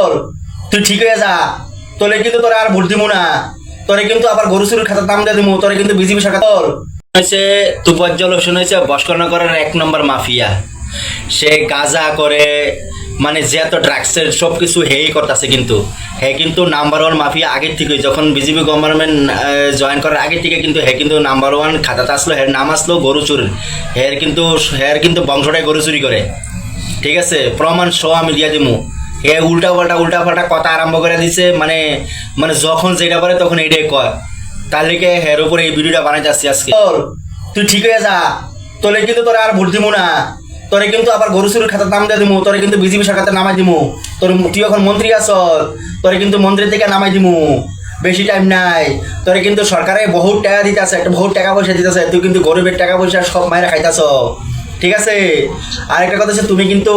তোর। তুই ঠিক হয়ে যা। তোরে কিন্তু তোরে আর ভোট দিব না। তোরে কিন্তু আবার গরু চুরির খাতা দাম দিয়ে দিব তোরে কিন্তু বিজেপি সরকার তোর। হয়েছে তুপজ্জল হোসেন হয়েছে বস্করনগরের এক নম্বর মাফিয়া। সে গাজা করে মানে যে এত ড্রাগসের সব কিছু হেই করতেছে কিন্তু। হে কিন্তু নাম্বার ওয়ান মাফিয়া আগের থেকে, যখন বিজেপি গভর্নমেন্ট জয়েন করার আগে থেকে কিন্তু হে কিন্তু নাম্বার ওয়ান খাতাতে আসলো, হের নাম আসলো গরু চুর হের কিন্তু হের কিন্তু বংশটাই গরু চুরি করে। ঠিক আছে? প্রমাণ সহ আমি দিয়ে দিমু। হে উল্টা পাল্টা উল্টা পাল্টা কথা আরম্ভ করে দিছে মানে মানে যখন যেটা পারে তখন এটাই কয়। তার লিগে হের উপরে এই ভিডিওটা বানাইতে আসছি আজকে। তুই ঠিক হয়ে যা। তোরে কিন্তু তোরে আর ভোট দিমু না। তোরে কিন্তু আবার গরু চুরির খাতার নাম দিয়ে দিমু। তোরে কিন্তু বিজেপি সরকারতে নামাই দিমু। তোর তুই এখন মন্ত্রী আস তোরে কিন্তু মন্ত্রী থেকে নামাই দিমু। বেশি টাইম নাই। তোরে কিন্তু সরকারে বহুত টাকা দিতেছে একটা বহুত টাকা পয়সা দিতেছে তুই কিন্তু গরিবের টাকা পয়সা সব মায়েরা খাইতাছ। ঠিক আছে? আরেকটা কথা হচ্ছে, তুমি কিন্তু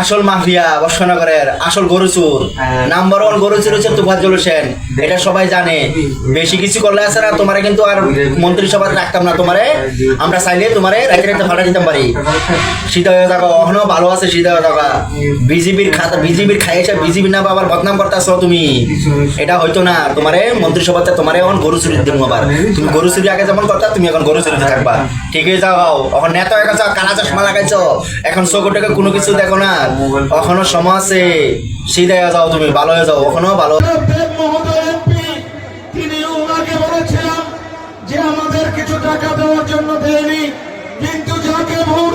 আসল মাফিয়া বর্ষনগরের আসল গরু চোর। হ্যাঁ। নাম্বার ওয়ান গরু চোর হচ্ছে তুফাজ্জল হোসেন এটা সবাই জানে। বেশি কিছু করলে আছে না তোমারে কিন্তু আর মন্ত্রিসভায় রাখতাম না। তোমারে আমরা চাইলে তোমারে রাখতে রাখতে ফাটা দিতাম পারি সীতা হয়ে থাকো এখনও ভালো আছে সীতা হয়ে থাকা। বিজেপির খাতা বিজেপির খাইয়েছে বিজেপি না আবার বদনাম করতেছ তুমি। এটা হয়তো না তোমারে মন্ত্রিসভাতে তোমারে এখন গরু চুরি দিব আবার। তুমি গরু চুরি আগে যেমন করতা তুমি এখন গরু চুরিতে থাকবা। ঠিকই হয়ে যাও এখন নেতা হয়ে গেছো কালা চশমা লাগাইছো। এখন চোখটাকে কোনো কিছু দেখো না। এখনও সময় আছে? সিধা যাও তুমি, ভালো হয়ে যাও, কখনো ভালো? তিনি ওনাকে বলেছিলাম যে আমাদের কিছু টাকা দেওয়ার জন্য দেয়নি, কিন্তু যাকে ভোট